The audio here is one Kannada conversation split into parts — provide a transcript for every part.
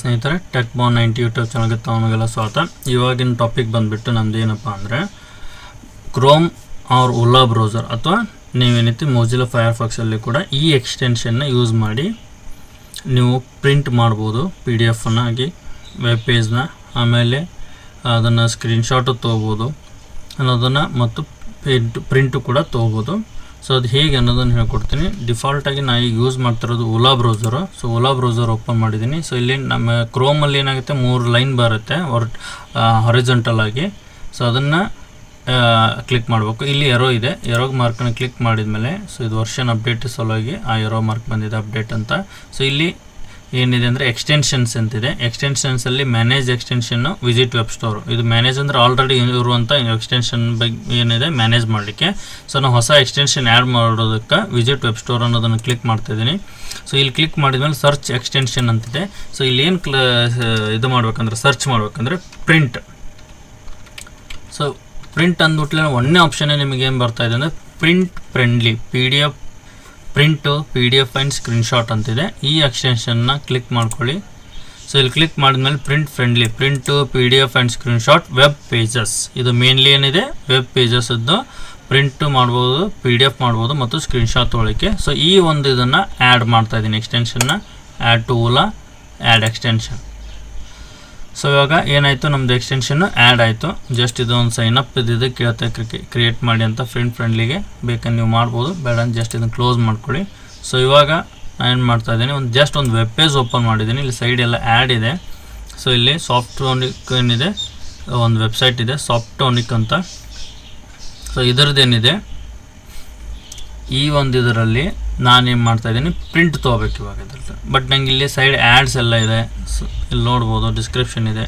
ಸ್ನೇಹಿತರೆ ಟೆಕ್ ಬಾನ್ ನೈಂಟಿ ಯೂಟ್ಯೂಬ್ ಚಾನಲ್ಗೆ ತಗೊಂಡೋಗೆಲ್ಲ ಸ್ವಾಗತ. ಇವಾಗಿನ ಟಾಪಿಕ್ ಬಂದುಬಿಟ್ಟು ನಮ್ದು ಏನಪ್ಪ ಅಂದರೆ ಕ್ರೋಮ್ ಆರ್ ಓಲಾ ಬ್ರೌಸರ್ ಅಥವಾ ನೀವೇನೈತಿ ಮೊಜಿಲಾ ಫೈರ್ಫಾಕ್ಸಲ್ಲಿ ಕೂಡ ಈ ಎಕ್ಸ್ಟೆನ್ಷನ್ನ ಯೂಸ್ ಮಾಡಿ ನೀವು ಪ್ರಿಂಟ್ ಮಾಡ್ಬೋದು ಪಿ ಡಿ ಎಫನ್ನು ಆಗಿ ವೆಬ್ ಪೇಜ್ನ ಆಮೇಲೆ ಅದನ್ನು ಸ್ಕ್ರೀನ್ಶಾಟು ತೊಗೋಬೋದು ಅನ್ನೋದನ್ನು ಮತ್ತು ಪ್ರಿಂಟ್ ಪ್ರಿಂಟು ಕೂಡ ತೊಗೋಬೋದು. ಸೊ ಅದು ಹೇಗೆ ಅನ್ನೋದನ್ನು ಹೇಳ್ಕೊಡ್ತೀನಿ. ಡಿಫಾಲ್ಟಾಗಿ ನಾ ಈಗ ಯೂಸ್ ಮಾಡ್ತಿರೋದು Ola browser so Ola browser open ಮಾಡಿದ್ದೀನಿ. ಸೊ ಇಲ್ಲಿ ನಮ್ಮ ಕ್ರೋಮಲ್ಲಿ ಏನಾಗುತ್ತೆ ಮೂರು ಲೈನ್ ಬರುತ್ತೆ ಹೊರ ಹೊರಿಜೆಂಟಲ್ ಆಗಿ. ಸೊ ಅದನ್ನು ಕ್ಲಿಕ್ ಮಾಡಬೇಕು. ಇಲ್ಲಿ ಎರೋ ಇದೆ. ಎರೋ ಮಾರ್ಕನ್ನು ಕ್ಲಿಕ್ ಮಾಡಿದ ಮೇಲೆ ಸೊ ಇದು ವರ್ಷನ್ ಅಪ್ಡೇಟ್ ಸಲುವಾಗಿ ಆ ಎರೋ ಮಾರ್ಕ್ ಬಂದಿದೆ ಅಪ್ಡೇಟ್ ಅಂತ. ಸೊ ಇಲ್ಲಿ ಏನಿದೆ ಅಂದರೆ ಎಕ್ಸ್ಟೆನ್ಷನ್ಸ್ ಅಂತಿದೆ. ಎಕ್ಸ್ಟೆನ್ಷನ್ಸಲ್ಲಿ ಮ್ಯಾನೇಜ್ ಎಕ್ಸ್ಟೆನ್ಷನ್ನು ವಿಸಿಟ್ ವೆಬ್ ಸ್ಟೋರ್ ಇದು ಮ್ಯಾನೇಜ್ ಅಂದರೆ ಆಲ್ರೆಡಿ ಇರುವಂಥ ಎಕ್ಸ್ಟೆನ್ಷನ್ ಬಗ್ಗೆ ಏನಿದೆ ಮ್ಯಾನೇಜ್ ಮಾಡಲಿಕ್ಕೆ. ಸೊ ನಾನು ಹೊಸ ಎಕ್ಸ್ಟೆನ್ಷನ್ ಆ್ಯಡ್ ಮಾಡೋದಕ್ಕೆ ವಿಸಿಟ್ ವೆಬ್ ಸ್ಟೋರ್ ಅನ್ನೋದನ್ನು ಕ್ಲಿಕ್ ಮಾಡ್ತಾ ಇದ್ದೀನಿ. ಸೊ ಇಲ್ಲಿ ಕ್ಲಿಕ್ ಮಾಡಿದ್ಮೇಲೆ ಸರ್ಚ್ ಎಕ್ಸ್ಟೆನ್ಷನ್ ಅಂತಿದೆ. ಸೊ ಇಲ್ಲಿ ಏನು ಕ್ಲ ಇದು ಮಾಡ್ಬೇಕಂದ್ರೆ ಸರ್ಚ್ ಮಾಡ್ಬೇಕಂದ್ರೆ ಪ್ರಿಂಟ್ ಸೊ ಪ್ರಿಂಟ್ ಅಂದ್ಬಿಟ್ಲೆ ಒಂದನೇ ಆಪ್ಷನ್ನೇ ನಿಮಗೆ ಏನು ಬರ್ತಾ ಇದೆ ಅಂದರೆ print friendly P D F print P D F and screenshot ಅಂತಿದೆ. ಈ ಎಕ್ಸ್ಟೆನ್ಷನ್ನ ಕ್ಲಿಕ್ ಮಾಡ್ಕೊಳ್ಳಿ. ಸೊ ಇಲ್ಲಿ ಕ್ಲಿಕ್ ಮಾಡಿದ್ಮೇಲೆ print friendly print P D F and screenshot web pages ಇದು ಮೇನ್ಲಿ ಏನಿದೆ? ವೆಬ್ ಪೇಜಸ್ದು ಪ್ರಿಂಟು ಮಾಡ್ಬೋದು ಪಿ ಡಿ ಎಫ್ ಮಾಡ್ಬೋದು ಮತ್ತು ಸ್ಕ್ರೀನ್ಶಾಟ್ ತೊಗೊಳಕ್ಕೆ ಸೊ ಈ ಒಂದು ಇದನ್ನು ಆ್ಯಡ್ ಮಾಡ್ತಾ ಇದ್ದೀನಿ ಎಕ್ಸ್ಟೆನ್ಷನ್ನ add to Ola add extension so ಇವಾಗ ಏನಾಯಿತು? ನಮ್ದು ಎಕ್ಸ್ಟೆನ್ಷನ್ ಆ್ಯಡ್ ಆಯಿತು. ಜಸ್ಟ್ ಇದೊಂದು ಸೈನ್ ಅಪ್ ಇದ್ದಿದ್ದು ಕೇಳ್ತಾ ಕ್ರಿಯೇಟ್ ಮಾಡಿ ಅಂತ ಫ್ರೆಂಡ್ ಫ್ರೆಂಡ್ಲಿಗೆ ಬೇಕಂದ್ರೆ ನೀವು ಮಾಡ್ಬೋದು. ಬೇಡ ಜಸ್ಟ್ ಇದನ್ನು ಕ್ಲೋಸ್ ಮಾಡ್ಕೊಳ್ಳಿ. ಸೊ ಇವಾಗ ನಾನು ಏನು ಮಾಡ್ತಾ ಇದ್ದೀನಿ? ಒಂದು ಜಸ್ಟ್ ಒಂದು ವೆಬ್ ಪೇಜ್ ಓಪನ್ ಮಾಡಿದ್ದೀನಿ. ಇಲ್ಲಿ ಸೈಡ್ ಎಲ್ಲ ಆ್ಯಡ್ ಇದೆ. ಸೊ ಇಲ್ಲಿ ಸಾಫ್ಟ್ರೋನಿಕ್ ಏನಿದೆ? ಒಂದು ವೆಬ್ಸೈಟ್ ಇದೆ ಸಾಫ್ಟೋನಿಕ್ ಅಂತ. ಸೊ ಇದರದ್ದೇನಿದೆ ಈ ಒಂದು ಇದರಲ್ಲಿ ನಾನೇನು ಮಾಡ್ತಾ ಇದ್ದೀನಿ ಪ್ರಿಂಟ್ ತೊಗೋಬೇಕು ಇವಾಗ ಇದ್ರಲ್ಲಿ. ಬಟ್ ನಂಗೆ ಇಲ್ಲಿ ಸೈಡ್ ಆ್ಯಡ್ಸ್ ಎಲ್ಲ ಇದೆ. ಸೊ ಇಲ್ಲಿ ನೋಡ್ಬೋದು ಡಿಸ್ಕ್ರಿಪ್ಷನ್ ಇದೆ.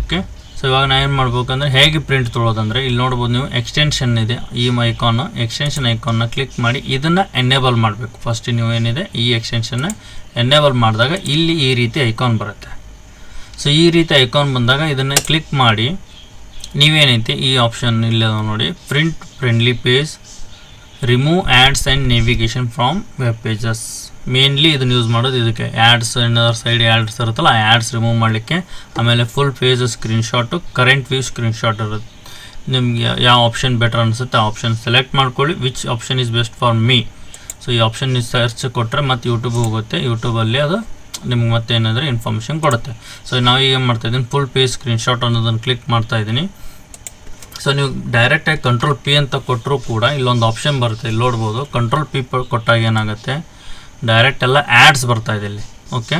ಓಕೆ ಸೊ ಇವಾಗ ನಾನು ಏನು ಮಾಡ್ಬೇಕಂದ್ರೆ ಹೇಗೆ ಪ್ರಿಂಟ್ ತೊಳೋದಂದರೆ, ಇಲ್ಲಿ ನೋಡ್ಬೋದು ನೀವು ಎಕ್ಸ್ಟೆನ್ಷನ್ ಇದೆ. ಈ ಐಕಾನ್ ಎಕ್ಸ್ಟೆನ್ಷನ್ ಐಕಾನ್ನ ಕ್ಲಿಕ್ ಮಾಡಿ ಇದನ್ನು ಎನೇಬಲ್ ಮಾಡಬೇಕು. ಫಸ್ಟ್ ನೀವು ಏನಿದೆ, ಈ ಎಕ್ಸ್ಟೆನ್ಷನ್ನ ಎನೇಬಲ್ ಮಾಡಿದಾಗ ಇಲ್ಲಿ ಈ ರೀತಿ ಐಕಾನ್ ಬರುತ್ತೆ. ಸೊ ಈ ರೀತಿ ಐಕಾನ್ ಬಂದಾಗ ಇದನ್ನು ಕ್ಲಿಕ್ ಮಾಡಿ, ನೀವೇನೈತಿ, ಈ ಆಪ್ಷನ್ ಇಲ್ಲಿ ನೋಡಿ print friendly page remove ads and navigation from web pages mainly ಇದನ್ನು ಯೂಸ್ ಮಾಡೋದು ಇದಕ್ಕೆ. ಆ್ಯಡ್ಸ್ ಏನಾದ್ರು ಸೈಡ್ ಆ್ಯಡ್ಸ್ ಇರುತ್ತಲ್ಲ, ಆ ಆ್ಯಡ್ಸ್ ರಿಮೂವ್ ಮಾಡಲಿಕ್ಕೆ ಆಮೇಲೆ full page screenshot current view screenshot ಇರುತ್ತೆ. ನಿಮಗೆ ಯಾವ ಆಪ್ಷನ್ ಬೆಟರ್ ಅನಿಸುತ್ತೆ ಆ ಆಪ್ಷನ್ ಸೆಲೆಕ್ಟ್ ಮಾಡ್ಕೊಳ್ಳಿ which option is best for me so ಈ ಆಪ್ಷನ್ ನೀವು ಸರ್ಚ್ ಕೊಟ್ಟರೆ ಮತ್ತು ಯೂಟ್ಯೂಬ್ ಹೋಗುತ್ತೆ. ಯೂಟ್ಯೂಬಲ್ಲಿ ಅದು ನಿಮ್ಗೆ ಮತ್ತೆ ಏನಾದರೂ ಇನ್ಫಾರ್ಮೇಷನ್ ಕೊಡುತ್ತೆ. ಸೊ ನಾವು ಈಗ ಏನು ಮಾಡ್ತಾ ಇದ್ದೀನಿ ಫುಲ್ ಪೇಜ್ ಸ್ಕ್ರೀನ್ಶಾಟ್ ಅನ್ನೋದನ್ನು ಕ್ಲಿಕ್ ಮಾಡ್ತಾ ಇದ್ದೀನಿ ಸೊ ನೀವು ಡೈರೆಕ್ಟಾಗಿ ಕಂಟ್ರೋಲ್ ಪಿ ಅಂತ ಕೊಟ್ಟರೂ ಕೂಡ ಇಲ್ಲೊಂದು ಆಪ್ಷನ್ ಬರುತ್ತೆ, ಇಲ್ಲಿ ನೋಡ್ಬೋದು. ಕಂಟ್ರೋಲ್ ಪಿ ಕೊಟ್ಟಾಗ ಏನಾಗುತ್ತೆ? ಡೈರೆಕ್ಟ್ ಎಲ್ಲ ಆ್ಯಡ್ಸ್ ಬರ್ತಾ ಇದೆ ಇಲ್ಲಿ ಓಕೆ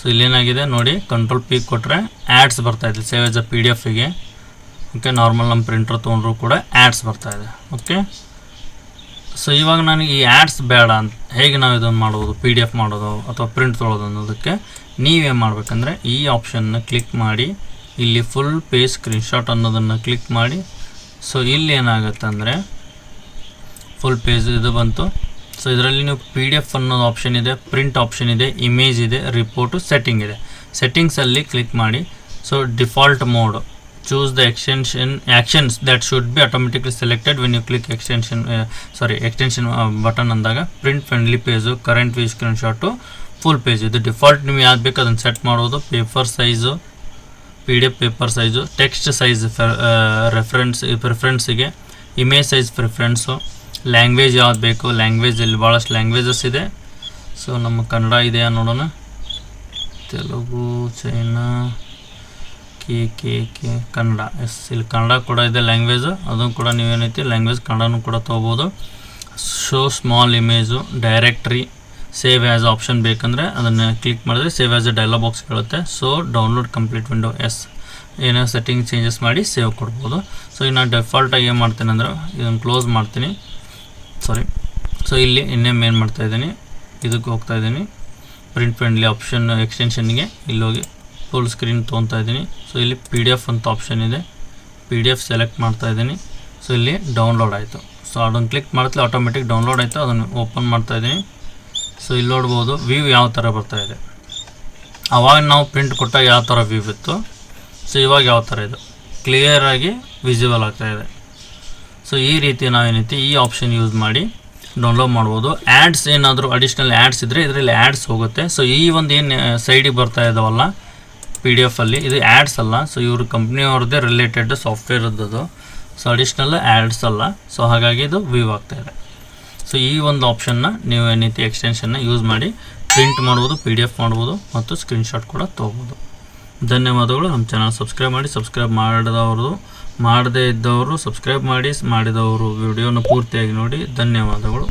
ಸೊ ಇಲ್ಲೇನಾಗಿದೆ ನೋಡಿ ಕಂಟ್ರೋಲ್ ಪಿ ಕೊಟ್ಟರೆ ಆ್ಯಡ್ಸ್ ಬರ್ತಾ ಇದೆ save as a P D ಎಫಿಗೆ okay normal ನಮ್ಮ ಪ್ರಿಂಟರ್ ತೊಗೊಂಡ್ರು ಕೂಡ ಆ್ಯಡ್ಸ್ ಬರ್ತಾ ಇದೆ ಓಕೆ ಸೊ ಇವಾಗ ನನಗೆ ಈ ಆ್ಯಡ್ಸ್ ಬೇಡ ಅಂತ, ಹೇಗೆ ನಾವು ಇದನ್ನು ಮಾಡೋದು ಪಿ ಡಿ ಎಫ್ ಮಾಡೋದು ಅಥವಾ ಪ್ರಿಂಟ್ ತೊಳೋದು ಅನ್ನೋದಕ್ಕೆ ನೀವೇನು ಮಾಡಬೇಕಂದ್ರೆ ಈ ಆಪ್ಷನ್ನ ಕ್ಲಿಕ್ ಮಾಡಿ ಇಲ್ಲಿ ಫುಲ್ ಪೇಜ್ ಸ್ಕ್ರೀನ್ಶಾಟ್ ಅನ್ನೋದನ್ನು ಕ್ಲಿಕ್ ಮಾಡಿ. ಸೊ ಇಲ್ಲಿ ಏನಾಗುತ್ತೆ ಅಂದರೆ ಫುಲ್ ಪೇಜ್ ಇದು ಬಂತು. ಸೊ ಇದರಲ್ಲಿ ನೀವು ಪಿ ಡಿ ಎಫ್ ಅನ್ನೋದು ಆಪ್ಷನ್ ಇದೆ ಪ್ರಿಂಟ್ ಆಪ್ಷನ್ ಇದೆ ಇಮೇಜ್ ಇದೆ ರಿಪೋರ್ಟು ಸೆಟ್ಟಿಂಗ್ ಇದೆ. ಸೆಟ್ಟಿಂಗ್ಸಲ್ಲಿ ಕ್ಲಿಕ್ ಮಾಡಿ. So default mode choose the extension actions that should be automatically selected when you click extension sorry extension button ಅಂದಾಗ print friendly page current view screenshot full page ಇದು ಡಿಫಾಲ್ಟ್ ನೀವು ಯಾವ್ದು ಬೇಕು ಅದನ್ನು ಸೆಟ್ ಮಾಡೋದು paper size P D F paper size text size reference ಪ್ರಿಫ್ರೆನ್ಸಿಗೆ image size preference language ಯಾವ್ದು ಬೇಕು ಲ್ಯಾಂಗ್ವೇಜಲ್ಲಿ ಭಾಳಷ್ಟು ಲ್ಯಾಂಗ್ವೇಜಸ್ ಇದೆ. ಸೊ ನಮ್ಮ ಕನ್ನಡ ಇದೆಯಾ ನೋಡೋಣ. Telugu, China, K K K, Kannada. Yes, ಇಲ್ಲಿ ಕನ್ನಡ ಕೂಡ ಇದೆ ಲ್ಯಾಂಗ್ವೇಜು ಅದನ್ನು ಕೂಡ ನೀವೇನೈತಿ ಲ್ಯಾಂಗ್ವೇಜ್ ಕನ್ನಡನೂ ಕೂಡ ತೊಗೋಬೋದು. Show small image directory save as option ಬೇಕಂದರೆ ಅದನ್ನು ಕ್ಲಿಕ್ ಮಾಡಿದ್ರೆ save as a dialog box ಕೇಳುತ್ತೆ ಸೊ ಡೌನ್ಲೋಡ್ ಕಂಪ್ಲೀಟ್ ವಿಂಡೋ ಎಸ್ ಏನೋ ಸೆಟ್ಟಿಂಗ್ ಚೇಂಜಸ್ ಮಾಡಿ ಸೇವ್ ಕೊಡ್ಬೋದು. ಸೊ ಈಗ ನಾನು ಡೆಫಾಲ್ಟಾಗಿ ಏನು ಮಾಡ್ತೀನಿ ಅಂದರೆ, ಇದನ್ನು ಕ್ಲೋಸ್ ಮಾಡ್ತೀನಿ. ಸಾರಿ ಸೊ ಇಲ್ಲಿ ಇನ್ನೇಮ್ ಏನು ಮಾಡ್ತಾಯಿದ್ದೀನಿ ಇದಕ್ಕೆ ಹೋಗ್ತಾ ಇದ್ದೀನಿ. ಪ್ರಿಂಟ್ ಫ್ರೆಂಡ್ಲಿ ಆಪ್ಷನ್ ಎಕ್ಸ್ಟೆನ್ಷನ್ಗೆ ಇಲ್ಲೋಗಿ ಫುಲ್ ಸ್ಕ್ರೀನ್ ತೊಗೊತಾ ಇದ್ದೀನಿ. ಸೊ ಇಲ್ಲಿ ಪಿ ಡಿ ಎಫ್ ಅಂತ ಆಪ್ಷನ್ ಇದೆ. ಪಿ ಡಿ ಎಫ್ ಸೆಲೆಕ್ಟ್ ಮಾಡ್ತಾ ಇದ್ದೀನಿ. ಸೊ ಇಲ್ಲಿ ಡೌನ್ಲೋಡ್ ಆಯಿತು. ಸೊ ಅದನ್ನು ಕ್ಲಿಕ್ ಮಾಡ್ತಲೇ ಆಟೋಮೆಟಿಕ್ ಡೌನ್ಲೋಡ್ ಆಯಿತು. ಅದನ್ನು ಓಪನ್ ಮಾಡ್ತಾ ಇದ್ದೀನಿ. ಸೊ ಇಲ್ಲಿ ನೋಡ್ಬೋದು ವ್ಯೂ ಯಾವ ಥರ ಬರ್ತಾ ಇದೆ. ಅವಾಗ ನಾವು ಪ್ರಿಂಟ್ ಕೊಟ್ಟಾಗ ಯಾವ ಥರ ವ್ಯೂ ಇತ್ತು? ಸೊ ಇವಾಗ ಯಾವ ಥರ ಇದೆ? ಕ್ಲಿಯರಾಗಿ ವಿಸಿಬಲ್ ಇದೆ. ಸೊ ಈ ರೀತಿ ನಾವೇನೈತಿ ಈ ಆಪ್ಷನ್ ಯೂಸ್ ಮಾಡಿ ಡೌನ್ಲೋಡ್ ಮಾಡ್ಬೋದು. ಆ್ಯಡ್ಸ್ ಏನಾದರೂ ಅಡಿಷ್ನಲ್ ಆ್ಯಡ್ಸ್ ಇದ್ದರೆ ಇದರಲ್ಲಿ ಆ್ಯಡ್ಸ್ ಹೋಗುತ್ತೆ. ಸೊ ಈ ಒಂದು ಏನು ಸೈಡಿಗೆ ಬರ್ತಾ ಇದಾವಲ್ಲ? ಪಿ ಡಿ ಎಫಲ್ಲಿ ಇದು ಆ್ಯಡ್ಸ್ ಅಲ್ಲ. ಸೊ ಇವ್ರ ಕಂಪ್ನಿಯವ್ರದ್ದೇ ರಿಲೇಟೆಡ್ ಸಾಫ್ಟ್ವೇರ್ ಇದ್ದದು ಸೊ ಅಡಿಷ್ನಲ್ ಆ್ಯಡ್ಸ್ ಅಲ್ಲ. ಸೊ ಹಾಗಾಗಿ ಇದು ವ್ಯೂ ಆಗ್ತಾ ಇದೆ. ಸೊ ಈ ಒಂದು ಆಪ್ಷನ್ನ ನೀವು ಏನೈತಿ ಎಕ್ಸ್ಟೆನ್ಷನ್ನ ಯೂಸ್ ಮಾಡಿ ಪ್ರಿಂಟ್ ಮಾಡ್ಬೋದು ಪಿ ಡಿ ಎಫ್ ಮಾಡ್ಬೋದು ಮತ್ತು ಸ್ಕ್ರೀನ್ಶಾಟ್ ಕೂಡ ತೊಗೋಬೋದು. ಧನ್ಯವಾದಗಳು. ನಮ್ಮ ಚಾನಲ್ ಸಬ್ಸ್ಕ್ರೈಬ್ ಮಾಡಿ ಸಬ್ಸ್ಕ್ರೈಬ್ ಮಾಡಿದವರು ಮಾಡದೇ ಇದ್ದವರು ಸಬ್ಸ್ಕ್ರೈಬ್ ಮಾಡಿ, ಮಾಡಿದವರು ವಿಡಿಯೋನ ಪೂರ್ತಿಯಾಗಿ ನೋಡಿ. ಧನ್ಯವಾದಗಳು.